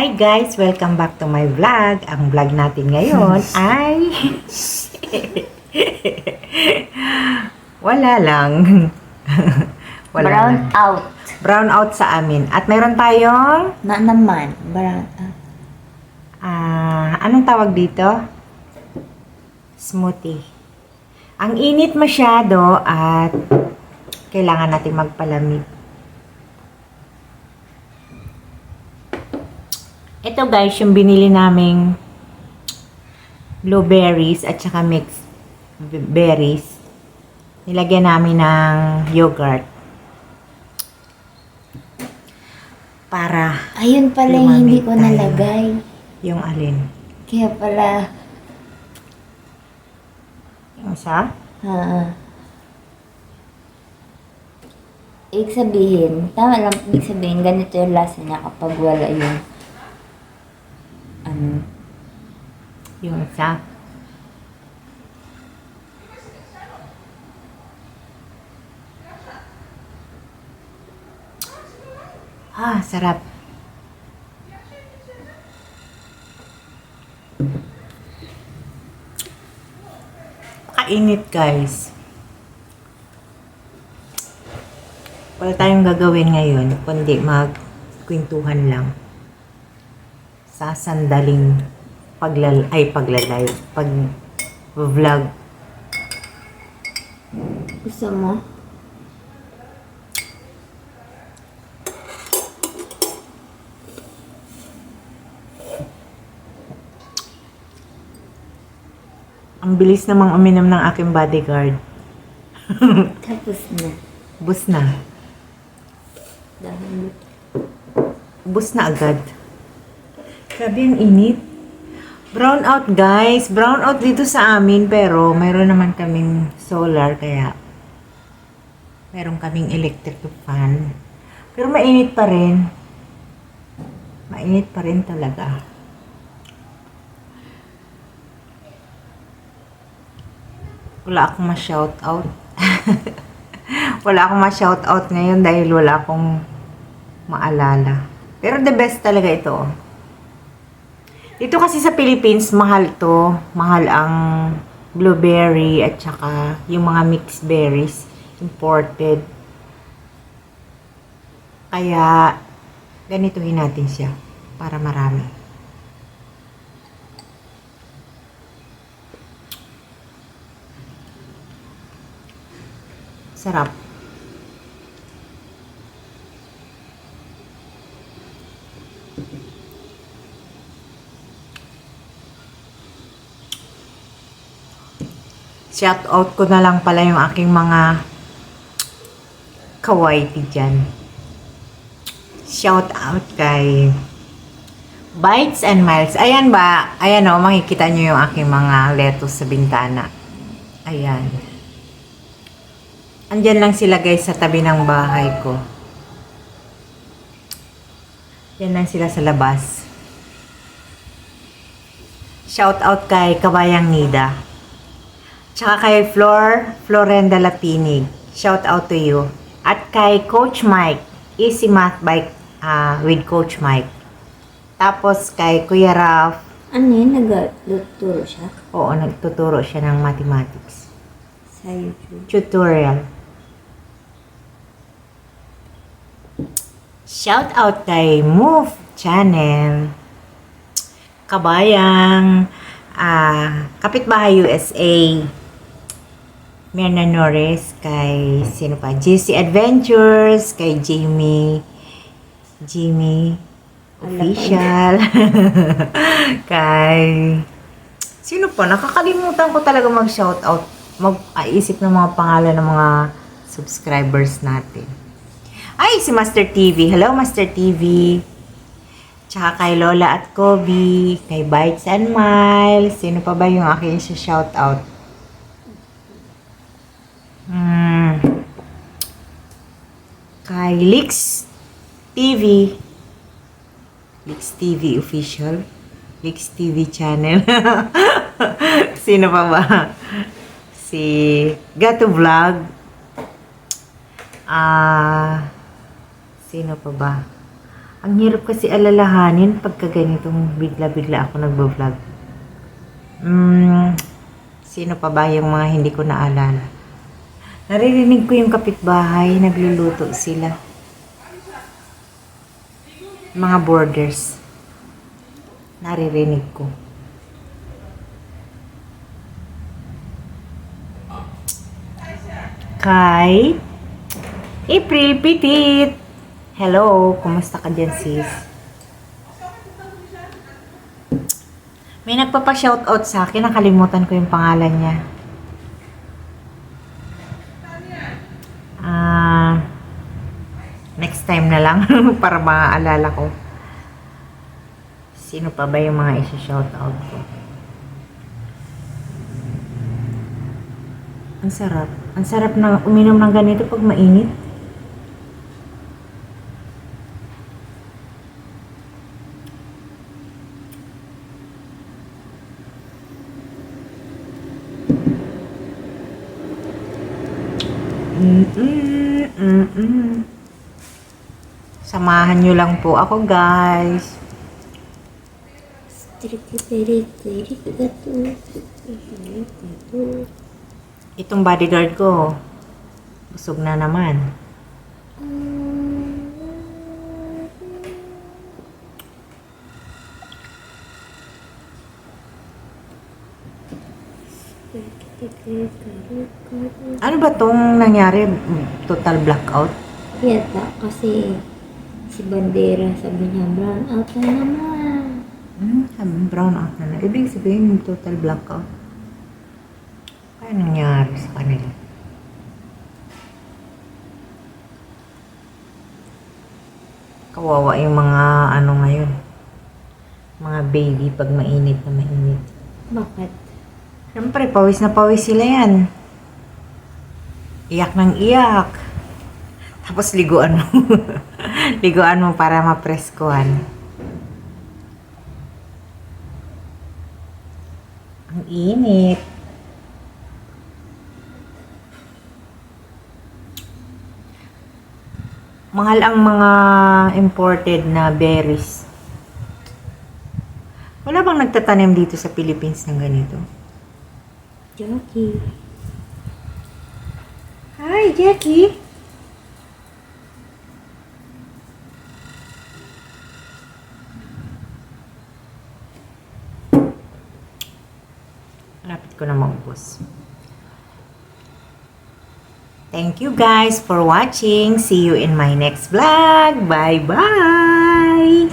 Hi guys! Welcome back to my vlog. Ang vlog natin ngayon ay... Wala lang. Wala Brown lang. out. Brown out sa amin. At mayroon tayong... Na naman. Brown out. Ah, anong tawag dito? Smoothie. Ang init masyado at kailangan natin magpalamig. Ito guys, yung binili naming blueberries at saka mixed berries. Nilagyan namin ng yogurt. Para Ayun pala yung hindi ko tayo. nalagay. yung alin. Kaya pala, Yung isa? ha, Ibig sabihin, tama lang, ibig sabihin, ganito yung lasa niya kapag wala yung, ano, Yung isa. Ah, sarap. Kainit, guys. Wala tayong gagawin ngayon, kundi magkwentuhan lang sa sandaling paglal ay paglalay pag vlog gusto mo? ang bilis namang uminom ng aking bodyguard Tapos na. bus na bus na agad grabe ang init brown out guys brown out dito sa amin pero mayroon naman kaming solar kaya meron kaming electric fan pero mainit pa rin mainit pa rin talaga wala akong ma-shout out. wala akong ma-shout out ngayon dahil wala akong maalala. Pero the best talaga ito. Dito kasi sa Philippines, mahal to. Mahal ang blueberry at saka yung mga mixed berries imported. Kaya, ganituhin natin siya para marami. Sarap. Shout out ko na lang pala yung aking mga kawaiti dyan. Shout out kay Bites and Miles. Ayan ba? Ayan o, makikita nyo yung aking mga lettuce sa bintana. Ayan. Andyan lang sila guys sa tabi ng bahay ko. Yan lang sila sa labas. Shout out kay Kabayang Nida. Tsaka kay Flor, Florenda Latinig. Shout out to you. At kay Coach Mike, Easy Math Bike ah, with Coach Mike. Tapos kay Kuya Ralph, ano yun, nagtuturo siya oo, nagtuturo siya ng mathematics. sa YouTube. tutorial. Shout out kay Move Channel. Kabayang ah Kapitbahay USA. Mirna Norris kay sino pa? JC Adventures kay Jamie Jimmy Official kay Sino pa? Nakakalimutan ko talaga mag-shoutout. Mag-aisip ng mga pangalan ng mga subscribers natin. Ay, si Master TV. Hello, Master TV. Tsaka kay Lola at Kobe, kay Bites and Miles. Sino pa ba yung aking shoutout? Kay Lix TV. Lix TV official. Lix TV channel. Sino pa ba? Si Gato Vlog. Ah, sino pa ba? Ang hirap kasi alalahanin pagka ganitong bigla-bigla ako nagbo-vlog. Hmm, sino pa ba yung mga hindi ko naalala? Naririnig ko yung kapitbahay, nagluluto sila. Mga borders. Naririnig ko. Kay April Petit. Hello, kumusta ka dyan sis? May nagpapa-shoutout sa akin, nakalimutan ko yung pangalan niya. Ah, next time na lang para maaalala ko. Sino pa ba yung mga isi-shoutout ko? Ang sarap. Ang sarap na uminom ng ganito pag mainit. Mm-mm. Samahan nyo lang po ako, guys. Itong bodyguard ko, busog na naman. Ano ba tong nangyari? Total blackout? Yata, kasi si Bandera sabi niya, brown out na naman. Hmm, sabi, brown out na na. Ibig sabihin total blackout. Ano nangyari sa kanila? Kawawa yung mga ano ngayon. Mga baby pag mainit na mainit. Bakit? Siyempre, pawis na pawis sila yan. Iyak ng iyak. Tapos liguan mo. liguan mo para mapreskuhan. Ang init. Mahal ang mga imported na berries. Wala bang nagtatanim dito sa Philippines ng ganito? Jackie. Hi, Jackie. Maubos. Thank you guys for watching. See you in my next vlog. Bye-bye!